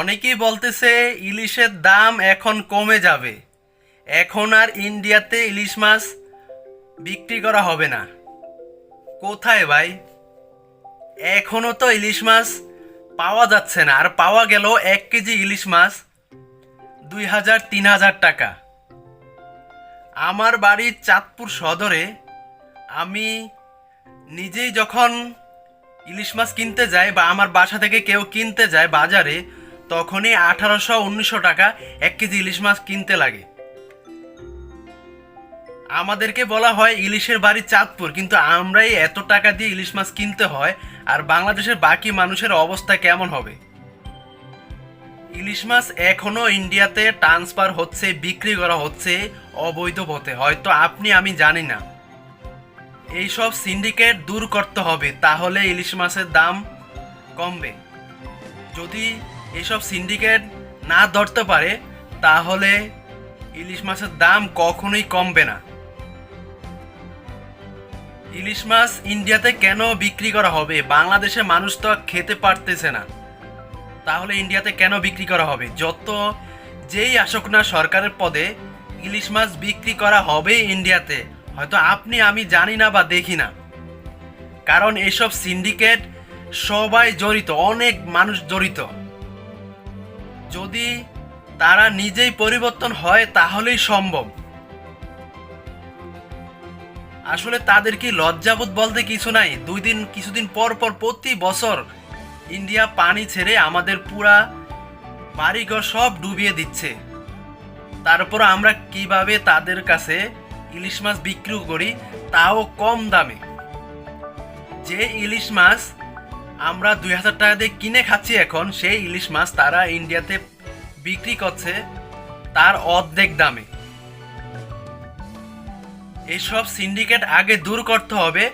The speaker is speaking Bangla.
অনেকেই বলতেছে, ইলিশের দাম এখন কমে যাবে। এখন আর ইন্ডিয়াতে ইলিশ মাছ বিক্রি করা হবে না। কোথায় ভাই? এখনও তো ইলিশ মাছ পাওয়া যাচ্ছে না। আর পাওয়া গেল এক কেজি ইলিশ মাছ দুই হাজার, তিন হাজার টাকা। আমার বাড়ি চাঁদপুর সদরে আমি নিজেই যখন ইলিশ মাছ কিনতে যাই বা আমার বাসা থেকে কেউ কিনতে যায় বাজারে তখনই আঠারোশো উনিশশো টাকা এক কেজি ইলিশ মাছ কিনতে লাগে। আমাদেরকে বলা হয় ইলিশের বাড়ি চাঁদপুর, কিন্তু আমরাই এত টাকা দিয়ে ইলিশ মাছ কিনতে হয় আর বাংলাদেশের বাকি মানুষের অবস্থা কেমন হবে? ইলিশ মাছ এখনও ইন্ডিয়াতে ট্রান্সফার হচ্ছে, বিক্রি করা হচ্ছে অবৈধ পথে, হয়তো আপনি, আমি জানি না। এইসব সিন্ডিকেট দূর করতে হবে, তাহলে ইলিশ মাছের দাম কমবে। যদি এইসব সিন্ডিকেট না ধরতে পারে, তাহলে ইলিশ মাছের দাম কখনোই কমবে না। ইলিশ মাছ ইন্ডিয়াতে কেন বিক্রি করা হবে? বাংলাদেশের মানুষ তো খেতে পারতেছে না। তাহলে ইন্ডিয়াতে কেন বিক্রি করা হবে? যত যেই আসুক না সরকারের পদে ইলিশ মাছ বিক্রি করা হবে ইন্ডিয়াতে, হয়তো আপনি, আমি জানি না বা দেখি না। কারণ এসব সিন্ডিকেট সবাই জড়িত, অনেক মানুষ জড়িত। যদি তারা নিজেই পরিবর্তন হয়, তাহলেই সম্ভব। আসলে তাদের কি লজ্জাবোধ বলতে কিছু নাই? দুই দিন কিছুদিন পর পর প্রতি বছর ইন্ডিয়া পানি ছেড়ে আমাদের পুরা বাড়িঘর সব ডুবিয়ে দিচ্ছে। তারপর আমরা কীভাবে তাদের কাছে ইলিশ মাছ বিক্রি করি, তাও কম দামে। যে ইলিশ মাছ আমরা দুই হাজার টাকা দিয়ে কিনে খাচ্ছি এখন, সেই ইলিশ মাছ তারা ইন্ডিয়াতে বিক্রি করছে তার অর্ধেক দামে। এইসব সিন্ডিকেট আগে দূর করতে হবে